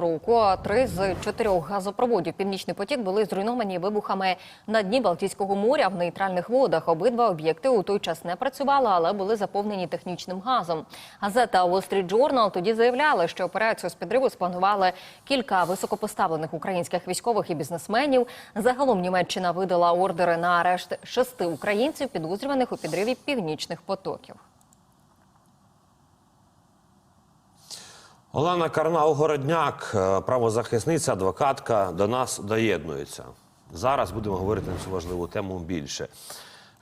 року. Три з чотирьох газопроводів Північний потік були зруйновані вибухами на дні Балтійського моря в нейтральних водах. Обидва об'єкти у той час не працювали, але були заповнені технічним газом. Газета Wall Street Journal тоді заявляла, що операцію з підриву спланували кілька високопоставлених українських військових і бізнесменів. Загалом Німеччина видала ордери на арешт шести українців, підозрюваних у підриві північних потоків. Олена Карнау-Городняк, е, правозахисниця, адвокатка, до нас доєднується. Зараз будемо говорити на цю важливу тему більше.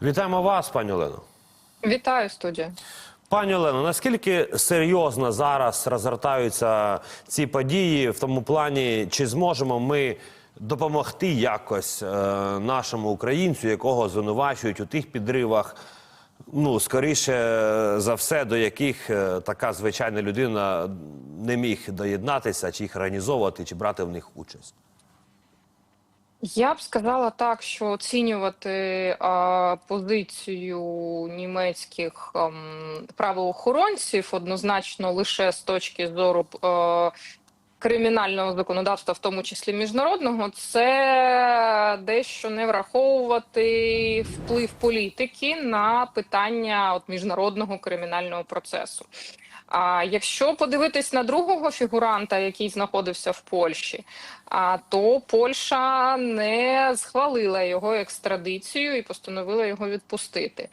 Вітаємо вас, пані Олено. Вітаю студія. Пані Олено, наскільки серйозно зараз розгортаються ці події в тому плані, чи зможемо ми допомогти якось е, нашому українцю, якого звинувачують у тих підривах? Ну, скоріше за все, до яких е, така звичайна людина не міг доєднатися, чи їх організовувати, чи брати в них участь. Я б сказала так, що оцінювати а, позицію німецьких ам, правоохоронців однозначно лише з точки зору а, кримінального законодавства, в тому числі міжнародного, це дещо не враховувати вплив політики на питання от, міжнародного кримінального процесу. А якщо подивитись на другого фігуранта, який знаходився в Польщі, а то Польща не схвалила його екстрадицію і постановила його відпустити.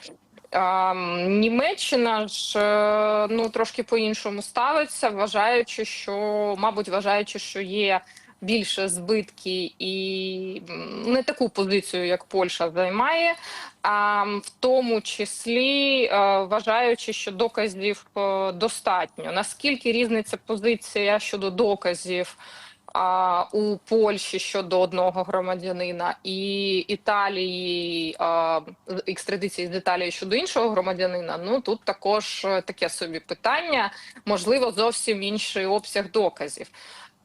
А, Німеччина ж е, ну трошки по-іншому ставиться, вважаючи, що мабуть, вважаючи, що є більше збитки і не таку позицію, як Польща займає, а в тому числі е, вважаючи, що доказів е, достатньо. Наскільки різниця позиція щодо доказів? А у Польщі щодо одного громадянина і Італії а, екстрадиції з Італії щодо іншого громадянина. Ну тут також е, таке собі питання, можливо, зовсім інший обсяг доказів.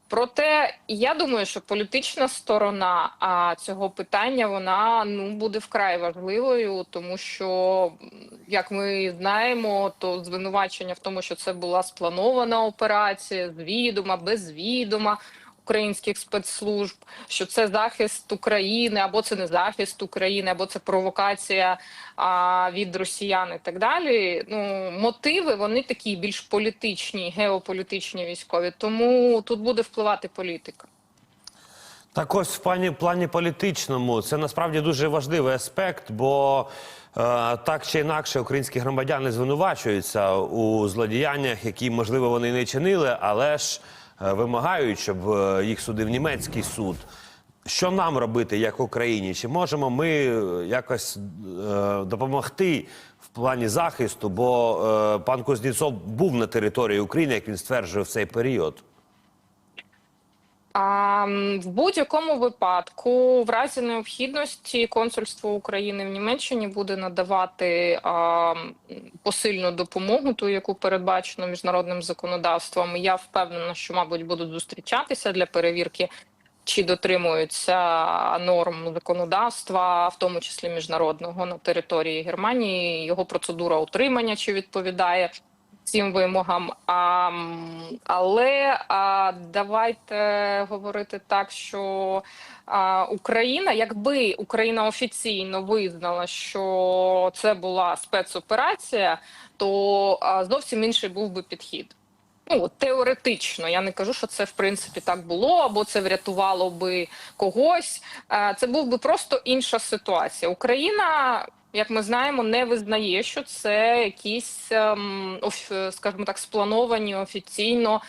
Проте я думаю, що політична сторона а, цього питання вона ну буде вкрай важливою, тому що як ми знаємо, то звинувачення в тому, що це була спланована операція з відома, без відома українських спецслужб, що це захист України, або це не захист України, або це провокація а, від росіян і так далі. Ну мотиви вони такі більш політичні, геополітичні, військові. Тому тут буде впливати політика. Так ось в плані, плані політичному це насправді дуже важливий аспект, бо е, так чи інакше українські громадяни звинувачуються у злодіяннях, які можливо вони не чинили, але ж вимагають, щоб е, їх судив німецький суд. Що нам робити як Україні? Чи можемо ми е, якось е, допомогти в плані захисту? Бо е, пан Кузнєцов був на території України, як він стверджує в цей період. А в будь-якому випадку, в разі необхідності, консульство України в Німеччині буде надавати а, посильну допомогу, ту, яку передбачено міжнародним законодавством. Я впевнена, що, мабуть, будуть зустрічатися для перевірки, чи дотримуються норм законодавства, в тому числі міжнародного на території Германії. Його процедура утримання чи відповідає цим вимогам. А, але а, давайте говорити так, що а, Україна, якби Україна офіційно визнала, що це була спецоперація, то а, зовсім інший був би підхід. Ну, теоретично, я не кажу, що це в принципі так було, або це врятувало би когось. Е, Це був би просто інша ситуація. Україна, як ми знаємо, не визнає, що це якісь, ем, скажімо так, сплановані офіційно.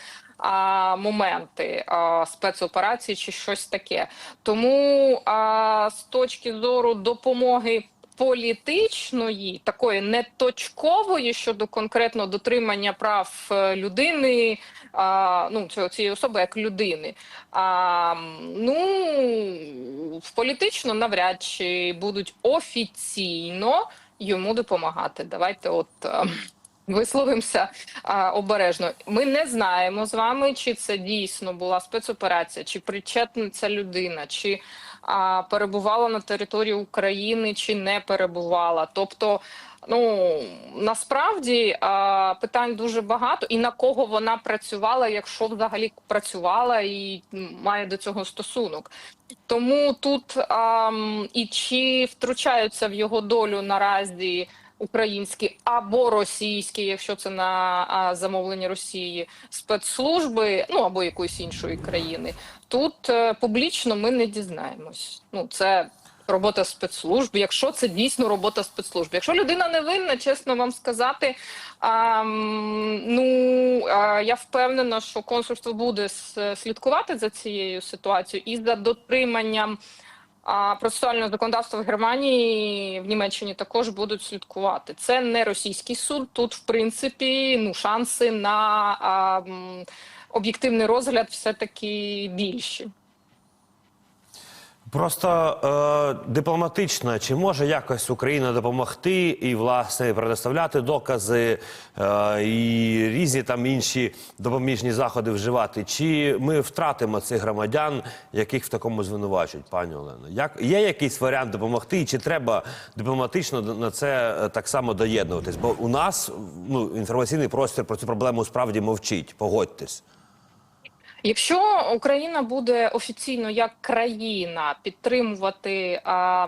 Моменти спецоперації чи щось таке. Тому з точки зору допомоги політичної, такої неточкової щодо конкретно дотримання прав е, людини, а, ну цієї особи як людини. А, ну політично навряд чи будуть офіційно йому допомагати. Давайте, от е, Висловимося а, обережно. Ми не знаємо з вами, чи це дійсно була спецоперація, чи причетна ця людина, чи а, перебувала на території України, чи не перебувала. Тобто, ну насправді а, питань дуже багато, і на кого вона працювала, якщо взагалі працювала і має до цього стосунок. Тому тут а, і чи втручаються в його долю наразі українські або російські, якщо це на замовлення Росії, спецслужби, ну або якоїсь іншої країни. Тут е, публічно ми не дізнаємось. Ну це. Робота спецслужб, якщо це дійсно робота спецслужб. Якщо людина не винна, чесно вам сказати, а, ну а, я впевнена, що консульство буде слідкувати за цією ситуацією і за дотриманням а, процесуального законодавства в Германії в Німеччині також будуть слідкувати. Це не російський суд. Тут, в принципі, ну шанси на об'єктивний розгляд все таки більші. Просто е, дипломатично, чи може якось Україна допомогти і власне предоставляти докази е, і різні там інші допоміжні заходи вживати? Чи ми втратимо цих громадян, яких в такому звинувачують, пані Олено? Як є якийсь варіант допомогти, і чи треба дипломатично на це е, так само доєднуватись? Бо у нас ну інформаційний простір про цю проблему справді мовчить. Погодьтесь. Якщо Україна буде офіційно як країна підтримувати а,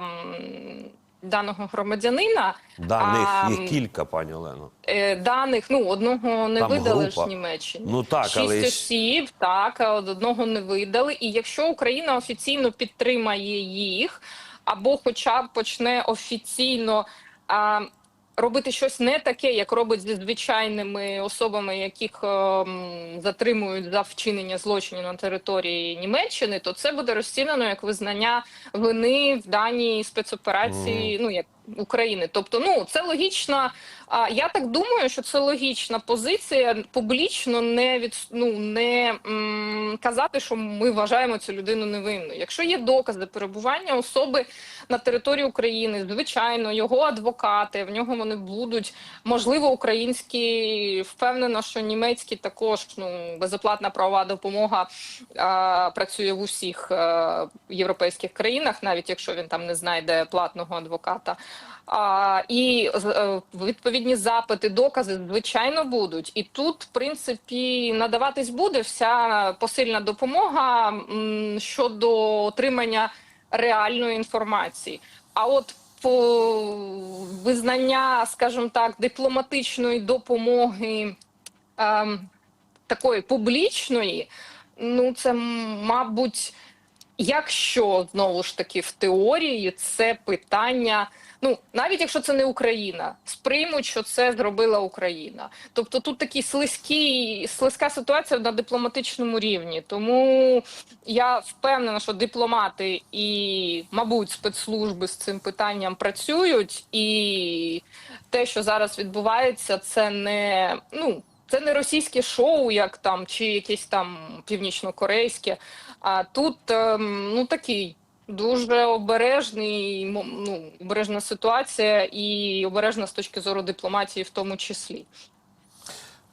даного громадянина, Даних а, їх кілька, пані Олено. е, даних ну одного не Там видали група. ж Німеччині. Ну так, Шість але осіб, так, одного не видали. І якщо Україна офіційно підтримає їх, або хоча б почне офіційно а, робити щось не таке, як робить зі звичайними особами, яких ем, затримують за вчинення злочинів на території Німеччини, то це буде розцінено як визнання вини в даній спецоперації, ну як України. Тобто, ну це логічна. А я так думаю, що це логічна позиція публічно не від ну не м, казати, що ми вважаємо цю людину невинною. Якщо є докази перебування особи на території України, звичайно, його адвокати в нього вони будуть можливо українські. Впевнена, що німецькі також ну безоплатна правова допомога а, працює в усіх е, європейських країнах, навіть якщо він там не знайде платного адвоката. А, і е, відповідні запити, докази звичайно будуть. І тут, в принципі, надаватись буде вся посильна допомога щодо отримання реальної інформації. А от по визнання, скажімо так, дипломатичної допомоги ем, такої публічної, ну це, мабуть, якщо знову ж таки в теорії це питання. Ну, навіть якщо це не Україна, сприймуть, що це зробила Україна. Тобто тут такі слизькі, слизька ситуація на дипломатичному рівні. Тому я впевнена, що дипломати і, мабуть, спецслужби з цим питанням працюють, і те, що зараз відбувається, це не ну. Це не російське шоу, як там, чи якесь там північно-корейське. А тут ем, ну такий дуже обережний, ну, обережна ситуація і обережна з точки зору дипломатії, в тому числі.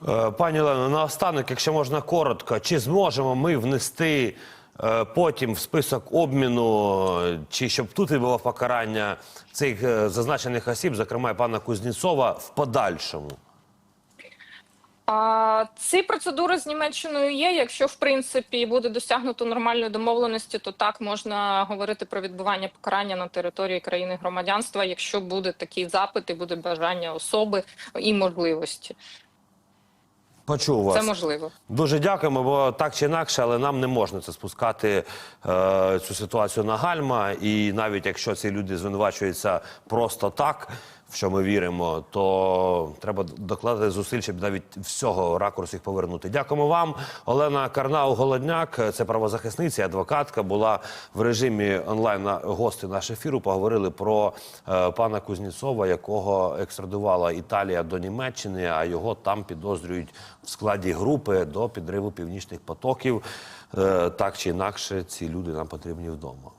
Е, Пані Олено, наостанок, якщо можна коротко, чи зможемо ми внести е, потім в список обміну, чи щоб тут і було покарання цих е, зазначених осіб, зокрема пана Кузнєцова, в подальшому? А ці процедури з Німеччиною є. Якщо в принципі буде досягнуто нормальної домовленості, то так можна говорити про відбування покарання на території країни громадянства, якщо буде такий запит і буде бажання особи і можливості. Почув вас. Це можливо. Дуже дякуємо, бо так чи інакше, але нам не можна це спускати е, цю ситуацію на гальма. І навіть якщо ці люди звинувачуються просто так, в що ми віримо, то треба докладати зусиль, щоб навіть всього ракурсу їх повернути. Дякуємо вам. Олена Карнау Голодняк, це правозахисниця, адвокатка, була в режимі онлайн гости нашого ефіру. Поговорили про е, пана Кузнєцова, якого екстрадувала Італія до Німеччини, а його там підозрюють в складі групи до підриву північних потоків. Е, так чи інакше, ці люди нам потрібні вдома.